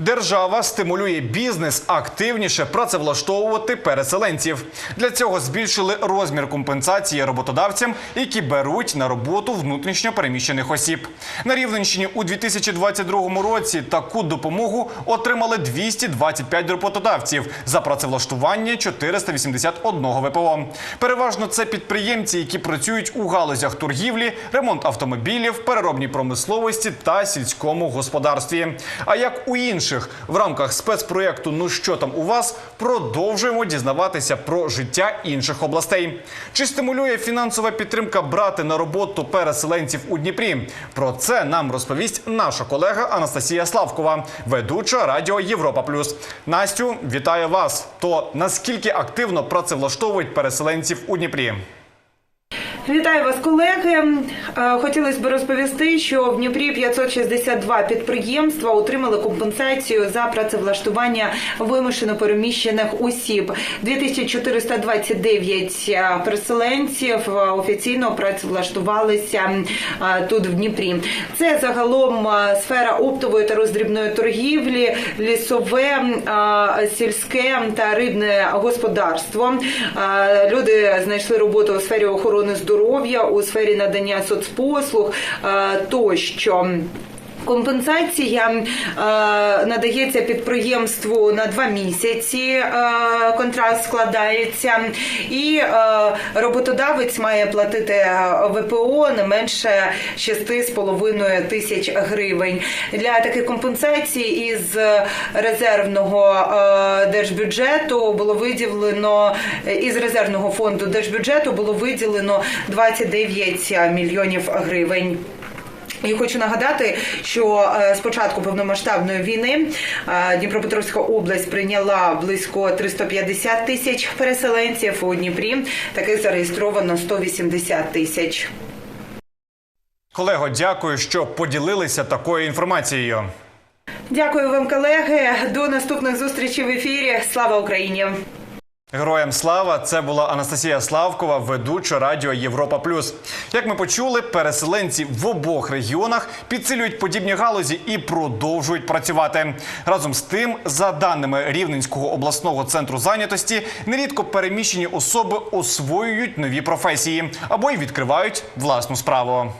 Держава стимулює бізнес активніше працевлаштовувати переселенців. Для цього збільшили розмір компенсації роботодавцям, які беруть на роботу внутрішньо переміщених осіб. На Рівненщині у 2022 році таку допомогу отримали 225 роботодавців за працевлаштування 481 ВПО. Переважно це підприємці, які працюють у галузях торгівлі, ремонт автомобілів, переробній промисловості та сільському господарстві. А як у інших в рамках спецпроєкту Ну що там у вас продовжуємо дізнаватися про життя інших областей. Чи стимулює фінансова підтримка брати на роботу переселенців у Дніпрі? Про це нам розповість наша колега Анастасія Славкова, ведуча радіо Європа Плюс. Настю, вітаю вас! То наскільки активно працевлаштовують переселенців у Дніпрі? Вітаю вас, колеги. Е, Хотілося б розповісти, що в Дніпрі 562 підприємства отримали компенсацію за працевлаштування вимушено переміщених осіб. 2429 е, переселенців е, офіційно працевлаштувалися тут в Дніпрі. Це загалом сфера оптової та роздрібної торгівлі, лісове, сільське та рибне господарство. Люди знайшли роботу у сфері охорони здоров'я, у сфері надання соцпослуг е, тощо. Компенсація е, надається підприємству на два місяці. Е, контракт складається, і е, роботодавець має платити ВПО не менше 6,5 тисяч гривень. Для таких компенсацій із резервного держбюджету було виділено із резервного фонду держбюджету було виділено 29 мільйонів гривень. І хочу нагадати, що е, з початку повномасштабної війни е, Дніпропетровська область прийняла близько 350 тисяч переселенців у Дніпрі. Таких зареєстровано 180 тисяч. Колего, дякую, що поділилися такою інформацією. Дякую вам, колеги. До наступних зустрічей в ефірі. Слава Україні! Героям слава! Це була Анастасія Славкова, ведуча радіо Європа Плюс. Як ми почули, переселенці в обох регіонах підсилюють подібні галузі і продовжують працювати. Разом з тим, за даними Рівненського обласного центру зайнятості, нерідко переміщені особи освоюють нові професії або й відкривають власну справу.